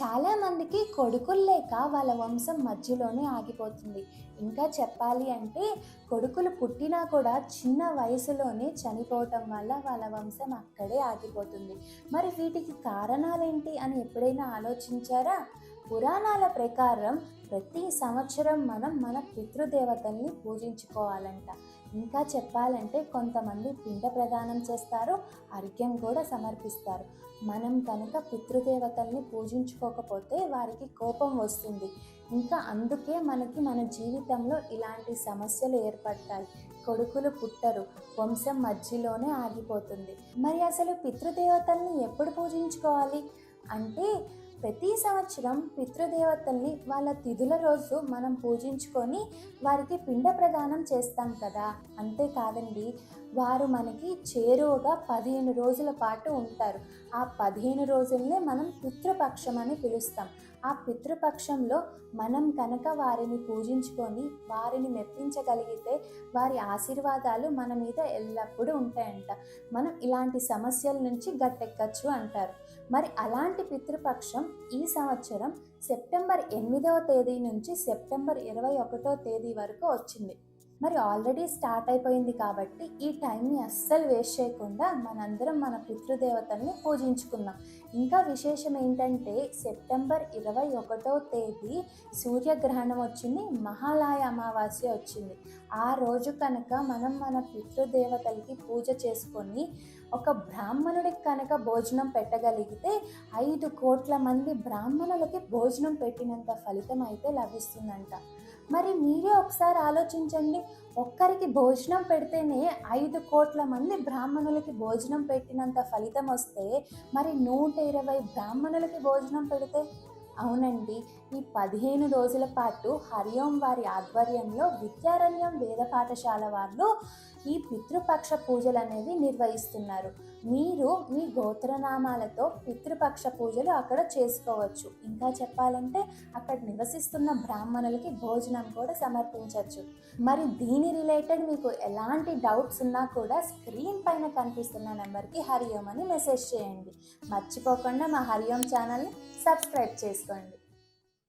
చాలామందికి కొడుకులు లేక వాళ్ళ వంశం మధ్యలోనే ఆగిపోతుంది. ఇంకా చెప్పాలి అంటే కొడుకులు పుట్టినా కూడా చిన్న వయసులోనే చనిపోవటం వల్ల వాళ్ళ వంశం అక్కడే ఆగిపోతుంది. మరి వీటికి కారణాలేంటి అని ఎప్పుడైనా ఆలోచించారా? పురాణాల ప్రకారం ప్రతి సంవత్సరం మనం మన పితృదేవతల్ని పూజించుకోవాలంట. ఇంకా చెప్పాలంటే కొంతమంది పిండ ప్రదానం చేస్తారు అర్ఘ్యం కూడా సమర్పిస్తారు. మనం కనుక పితృదేవతల్ని పూజించుకోకపోతే వారికి కోపం వస్తుంది. ఇంకా అందుకే మనకి మన జీవితంలో ఇలాంటి సమస్యలు ఏర్పడతాయి. కొడుకులు పుట్టరు వంశం మధ్యలోనే ఆగిపోతుంది. మరి అసలు పితృదేవతల్ని ఎప్పుడు పూజించుకోవాలి? అంటే ప్రతి సంవత్సరం పితృదేవతల్ని వాళ్ళ తిథుల రోజు మనం పూజించుకొని వారికి పిండ ప్రదానం చేస్తాం కదా. అంతేకాదండి వారు మనకి చేరువగా పదిహేను రోజుల పాటు ఉంటారు. ఆ పదిహేను రోజుల్నే మనం పితృపక్షం అని పిలుస్తాం. ఆ పితృపక్షంలో మనం కనుక వారిని పూజించుకొని వారిని మెప్పించగలిగితే వారి ఆశీర్వాదాలు మన మీద ఎల్లప్పుడూ ఉంటాయంట. మనం ఇలాంటి సమస్యల నుంచి గట్టెక్కచ్చు అంటారు. మరి అలాంటి పితృపక్షం ఈ సంవత్సరం సెప్టెంబర్ ఎనిమిదవ తేదీ నుంచి సెప్టెంబర్ ఇరవై ఒకటో తేదీ వరకు వచ్చింది. మరి ఆల్రెడీ స్టార్ట్ అయిపోయింది కాబట్టి ఈ టైంని అస్సలు వేస్ట్ చేయకుండా మనందరం మన పితృదేవతల్ని పూజించుకుందాం. ఇంకా విశేషం ఏంటంటే సెప్టెంబర్ ఇరవై ఒకటో తేదీ సూర్యగ్రహణం వచ్చింది మహాలయ అమావాస్య వచ్చింది. ఆ రోజు కనుక మనం మన పితృదేవతలకి పూజ చేసుకొని ఒక బ్రాహ్మణుడికి కనుక భోజనం పెట్టగలిగితే ఐదు కోట్ల మంది బ్రాహ్మణులకి భోజనం పెట్టినంత ఫలితం అయితే లభిస్తుందంట. మరి మీరే ఒకసారి ఆలోచించండి. ఒక్కరికి భోజనం పెడితేనే ఐదు కోట్ల మంది బ్రాహ్మణులకి భోజనం పెట్టినంత ఫలితం వస్తే మరి నూట ఇరవై బ్రాహ్మణులకి భోజనం పెడితే? అవునండి. ఈ పదిహేను రోజుల పాటు హరియోం వారి ఆధ్వర్యంలో విద్యారణ్యం వేద పాఠశాల వాళ్ళు ఈ పితృపక్ష పూజలు అనేవి నిర్వహిస్తున్నారు. మీరు మీ గోత్రనామాలతో పితృపక్ష పూజలు అక్కడ చేసుకోవచ్చు. ఇంకా చెప్పాలంటే అక్కడ నివసిస్తున్న బ్రాహ్మణులకి భోజనం కూడా సమర్పించవచ్చు. మరి దీని రిలేటెడ్ మీకు ఎలాంటి డౌట్స్ ఉన్నా కూడా స్క్రీన్ పైన కనిపిస్తున్న నెంబర్కి హరిఓం అని మెసేజ్ చేయండి. మర్చిపోకుండా మా హరిఓం ఛానల్ని సబ్స్క్రైబ్ చేసుకోండి.